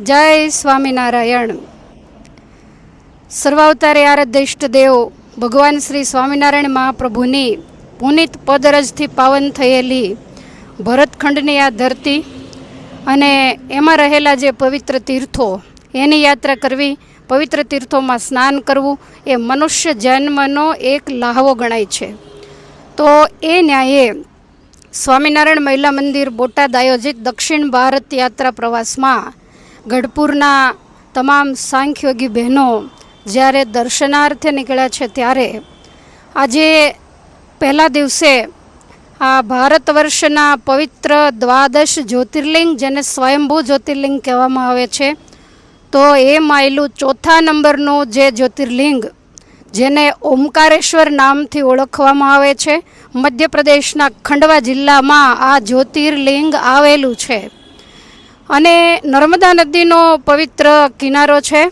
જય સ્વામિનારાયણ. સર્વાવતારે આરાધ્ય ઇષ્ટ દેવ, ભગવાન શ્રી સ્વામિનારાયણ મહાપ્રભુની પુનિત પદરજથી પાવન થયેલી ભરતખંડની આ ધરતી અને એમાં રહેલા જે પવિત્ર તીર્થો, એની યાત્રા કરવી, પવિત્ર તીર્થોમાં સ્નાન કરવું, એ મનુષ્ય જન્મનો એક લાહવો ગણાય છે. તો એ ન્યાયે સ્વામિનારાયણ મહિલા મંદિર બોટાદ આયોજિત દક્ષિણ ભારત યાત્રા પ્રવાસમાં ગઢપુરના તમામ સાંખ્યોગી બહેનો જ્યારે દર્શનાર્થે નીકળ્યા છે ત્યારે આજે પહેલા દિવસે આ ભારત વર્ષના પવિત્ર દ્વાદશ જ્યોતિર્લિંગ, જેને સ્વયંભૂ જ્યોતિર્લિંગ કહેવામાં આવે છે, તો એ માયલું ચોથા નંબરનું જે જ્યોતિર્લિંગ, જેને ઓમકારેશ્વર નામથી ઓળખવામાં આવે છે, મધ્યપ્રદેશના ખંડવા જિલ્લામાં આ જ્યોતિર્લિંગ આવેલું છે. અને નર્મદા નદીનો પવિત્ર કિનારો છે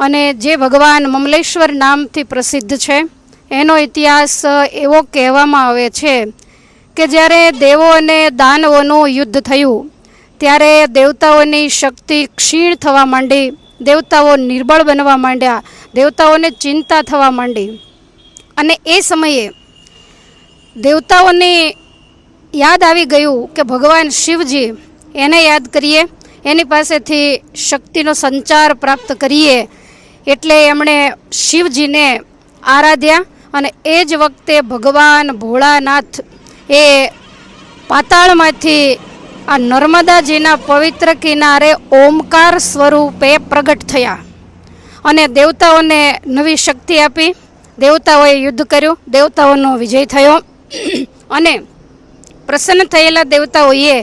અને જે ભગવાન મમલેશ્વર નામથી પ્રસિદ્ધ છે, એનો ઇતિહાસ એવો કહેવામાં આવે છે કે જ્યારે દેવો અને દાનવોનું યુદ્ધ થયું, ત્યારે દેવતાઓની શક્તિ ક્ષીણ થવા માંડી, દેવતાઓ નિર્બળ બનવા માંડ્યા, દેવતાઓને ચિંતા થવા માંડી. અને એ સમયે દેવતાઓને યાદ આવી ગયું કે ભગવાન શિવજી એને યાદ કરીએ, એની પાસેથી શક્તિનો સંચાર પ્રાપ્ત કરીએ, એટલે એમણે શિવજીને આરાધ્યા અને એ જ વખતે ભગવાન ભોળાનાથ એ પાતાળમાંથી આ નર્મદાજીના પવિત્ર કિનારે ઓમકાર સ્વરૂપે પ્રગટ થયા અને દેવતાઓને નવી શક્તિ આપી. દેવતાઓએ યુદ્ધ કર્યું, દેવતાઓનો વિજય થયો અને પ્રસન્ન થયેલા દેવતાઓએ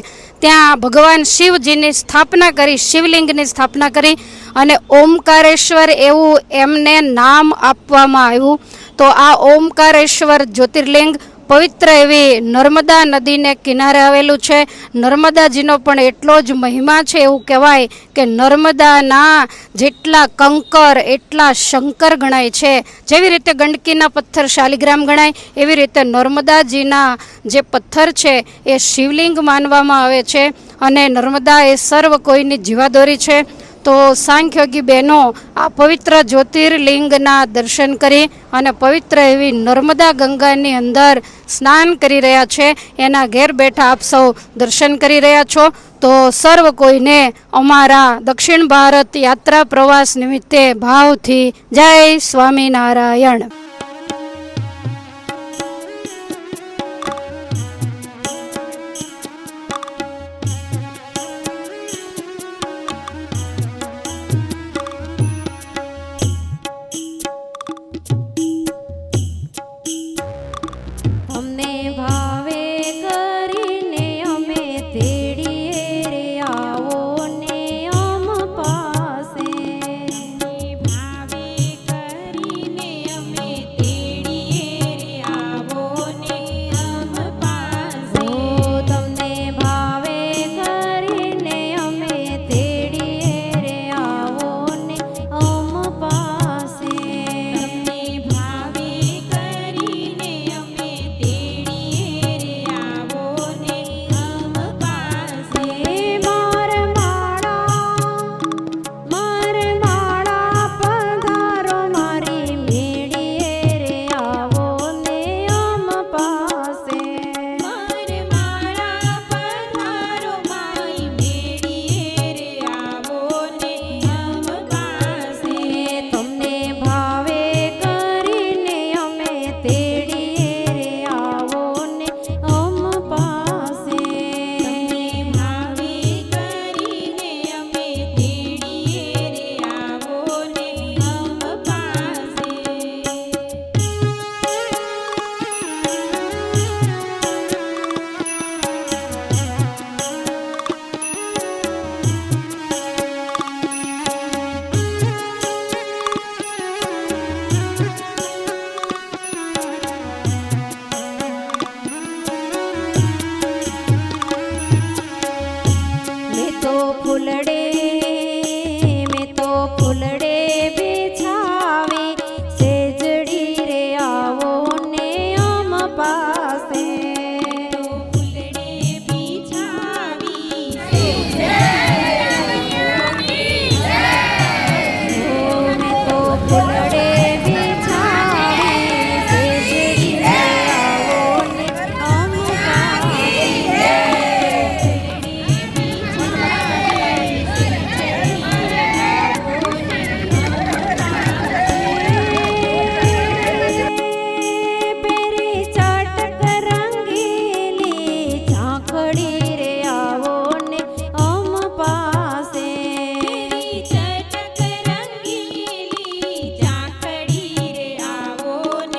ત્યાં ભગવાન શિવજીની સ્થાપના કરી, શિવલિંગની સ્થાપના કરી અને ઓમકારેશ્વર એવું એમને નામ આપવામાં આવ્યું. તો આ ઓમકારેશ્વર જ્યોતિર્લિંગ પવિત્ર એવી નર્મદા નદીને કિનારે આવેલું છે. નર્મદાજીનો પણ એટલો જ મહિમા છે એવું કહેવાય કે નર્મદાના જેટલા કંકર, એટલા શંકર ગણાય છે. જેવી રીતે ગંડકીના પથ્થર શાલિગ્રામ ગણાય, એવી રીતે નર્મદાજીના જે પથ્થર છે એ શિવલિંગ માનવામાં આવે છે. અને નર્મદા એ સર્વ કોઈની જીવાદોરી છે. તો સાંખ્યોગી બહેનો આ પવિત્ર જ્યોતિર્લિંગના દર્શન કરી અને પવિત્ર એવી નર્મદા ગંગાની અંદર સ્નાન કરી રહ્યા છે. એના ઘેર બેઠા આપ સૌ દર્શન કરી રહ્યા છો. તો સર્વ કોઈને અમારા દક્ષિણ ભારત યાત્રા પ્રવાસ નિમિત્તે ભાવથી જય સ્વામિનારાયણ. ફૂલડે મેં તો ફૂલડે